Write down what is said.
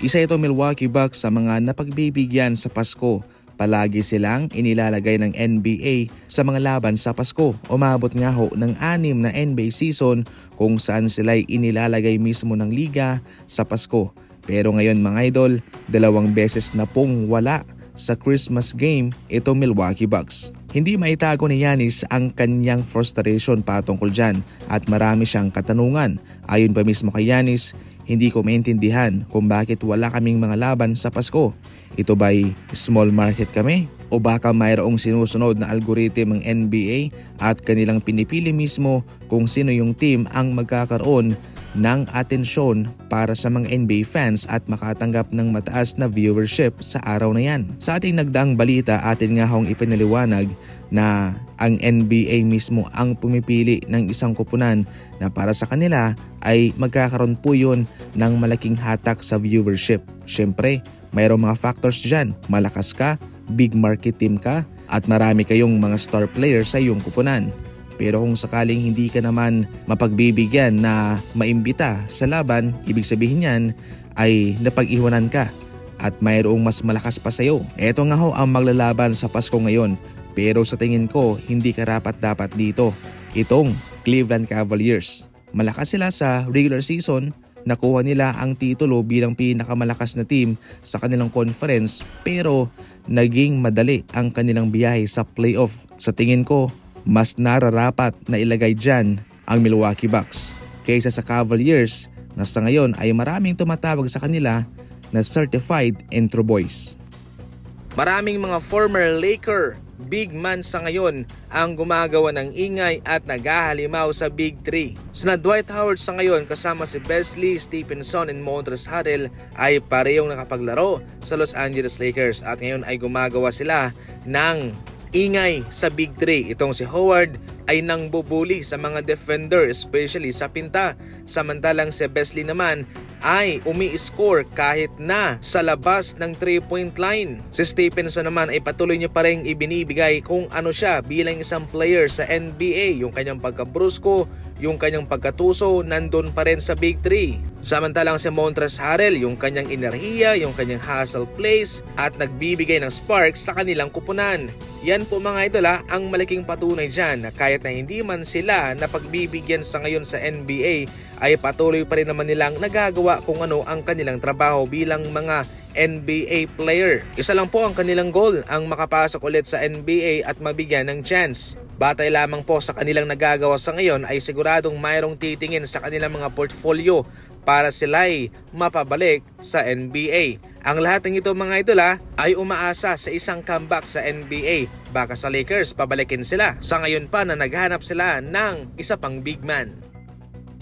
Isa ito Milwaukee Bucks sa mga napagbibigyan sa Pasko. Palagi silang inilalagay ng NBA sa mga laban sa Pasko. Umabot nga ho ng anim na NBA season kung saan sila'y inilalagay mismo ng liga sa Pasko. Pero ngayon mga idol, dalawang beses na pong wala sa Christmas game ito Milwaukee Bucks. Hindi maitago ni Yanis ang kanyang frustration patungkol dyan at marami siyang katanungan. Ayon pa mismo kay Yanis, hindi ko maintindihan kung bakit wala kaming mga laban sa Pasko. Ito ba'y small market kami? O baka mayroong sinusunod na algorithm ng NBA at kanilang pinipili mismo kung sino yung team ang magkakaroon ng atensyon para sa mga NBA fans at makatanggap ng mataas na viewership sa araw na yan. Sa ating nagdaang balita, atin nga hong ipinaliwanag na ang NBA mismo ang pumipili ng isang kupunan na para sa kanila ay magkakaroon po yun ng malaking hatak sa viewership. Siyempre, mayroong mga factors dyan. Malakas ka, big market team ka, at marami kayong mga star players sa iyong kupunan. Pero kung sakaling hindi ka naman mapagbibigyan na maimbita sa laban, ibig sabihin yan ay napag-iwanan ka at mayroong mas malakas pa sa iyo. Ito nga ho ang maglalaban sa Pasko ngayon pero sa tingin ko hindi karapat dapat dito itong Cleveland Cavaliers. Malakas sila sa regular season, nakuha nila ang titulo bilang pinakamalakas na team sa kanilang conference pero naging madali ang kanilang biyahe sa playoff. Sa tingin ko, mas nararapat na ilagay dyan ang Milwaukee Bucks kaysa sa Cavaliers na sa ngayon ay maraming tumatawag sa kanila na certified intro boys. Maraming mga former Laker big man sa ngayon ang gumagawa ng ingay at naghahalimaw sa Big 3. Sina Dwight Howard sa ngayon kasama si Besley, Stephenson and Montrezl Harrell ay parehong nakapaglaro sa Los Angeles Lakers at ngayon ay gumagawa sila ng ingay sa Big 3. Itong si Howard ay nang bubuli sa mga defender especially sa pinta. Samantalang si Besley naman ay umi-score kahit na sa labas ng 3-point line. Si Stephenson naman ay patuloy niya pa rin ibinibigay kung ano siya bilang isang player sa NBA. Yung kanyang pagkabrusko, yung kanyang pagkatuso, nandun pa rin sa Big 3. Samantalang si Montrezl Harrell, yung kanyang enerhiya, yung kanyang hustle plays at nagbibigay ng spark sa kanilang kupunan. Yan po mga idol ha, ang malaking patunay dyan na kahit na hindi man sila napagbibigyan sa ngayon sa NBA ay patuloy pa rin naman nilang nagagawa kung ano ang kanilang trabaho bilang mga NBA player. Isa lang po ang kanilang goal, ang makapasok ulit sa NBA at mabigyan ng chance. Batay lamang po sa kanilang nagagawa sa ngayon ay siguradong mayroong titingin sa kanilang mga portfolio para sila'y mapabalik sa NBA. Ang lahat ng ito mga idol ha, ay umaasa sa isang comeback sa NBA. Baka sa Lakers pabalikin sila. Sa ngayon pa na naghanap sila ng isa pang big man.